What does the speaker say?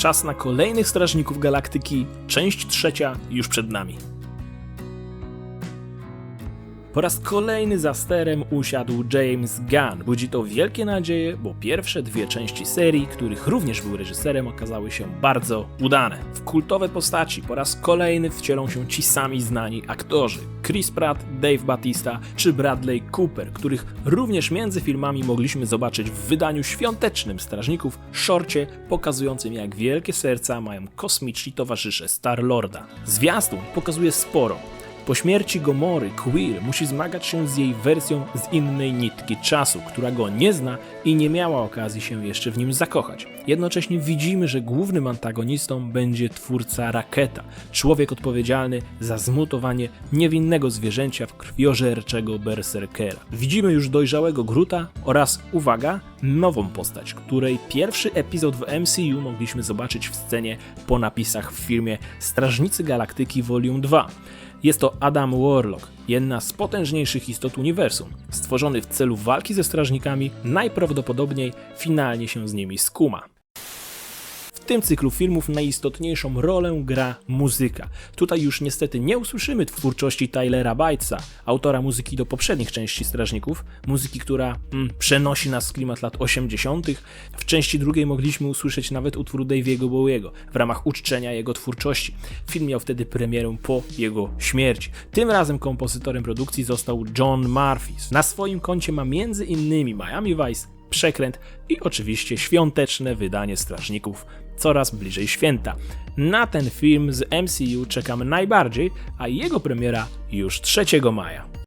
Czas na kolejnych Strażników Galaktyki, część trzecia już przed nami. Po raz kolejny za sterem usiadł James Gunn. Budzi to wielkie nadzieje, bo pierwsze dwie części serii, których również był reżyserem, okazały się bardzo udane. W kultowe postaci po raz kolejny wcielą się ci sami znani aktorzy. Chris Pratt, Dave Batista czy Bradley Cooper, których również między filmami mogliśmy zobaczyć w wydaniu świątecznym Strażników, szorcie pokazującym jak wielkie serca mają kosmiczni towarzysze Star-Lorda. Zwiastun pokazuje sporo, po śmierci Gomory, Quill musi zmagać się z jej wersją z innej nitki czasu, która go nie zna i nie miała okazji się jeszcze w nim zakochać. Jednocześnie widzimy, że głównym antagonistą będzie twórca Raketa, człowiek odpowiedzialny za zmutowanie niewinnego zwierzęcia w krwiożerczego berserkera. Widzimy już dojrzałego Gruta oraz, uwaga, nową postać, której pierwszy epizod w MCU mogliśmy zobaczyć w scenie po napisach w filmie Strażnicy Galaktyki Volume 2. Jest to Adam Warlock, jedna z potężniejszych istot uniwersum, stworzony w celu walki ze strażnikami, najprawdopodobniej finalnie się z nimi skuma. Tym cyklu filmów najistotniejszą rolę gra muzyka. Tutaj już niestety nie usłyszymy twórczości Tylera Batesa, autora muzyki do poprzednich części Strażników, muzyki, która mm, przenosi nas w klimat lat 80. W części drugiej mogliśmy usłyszeć nawet utwór Daviego Bowiego w ramach uczczenia jego twórczości. Film miał wtedy premierę po jego śmierci. Tym razem kompozytorem produkcji został John Murphy. Na swoim koncie ma innymi Miami Vice, Przekręt i oczywiście świąteczne wydanie Strażników coraz bliżej święta. Na ten film z MCU czekamy najbardziej, a jego premiera już 3 maja.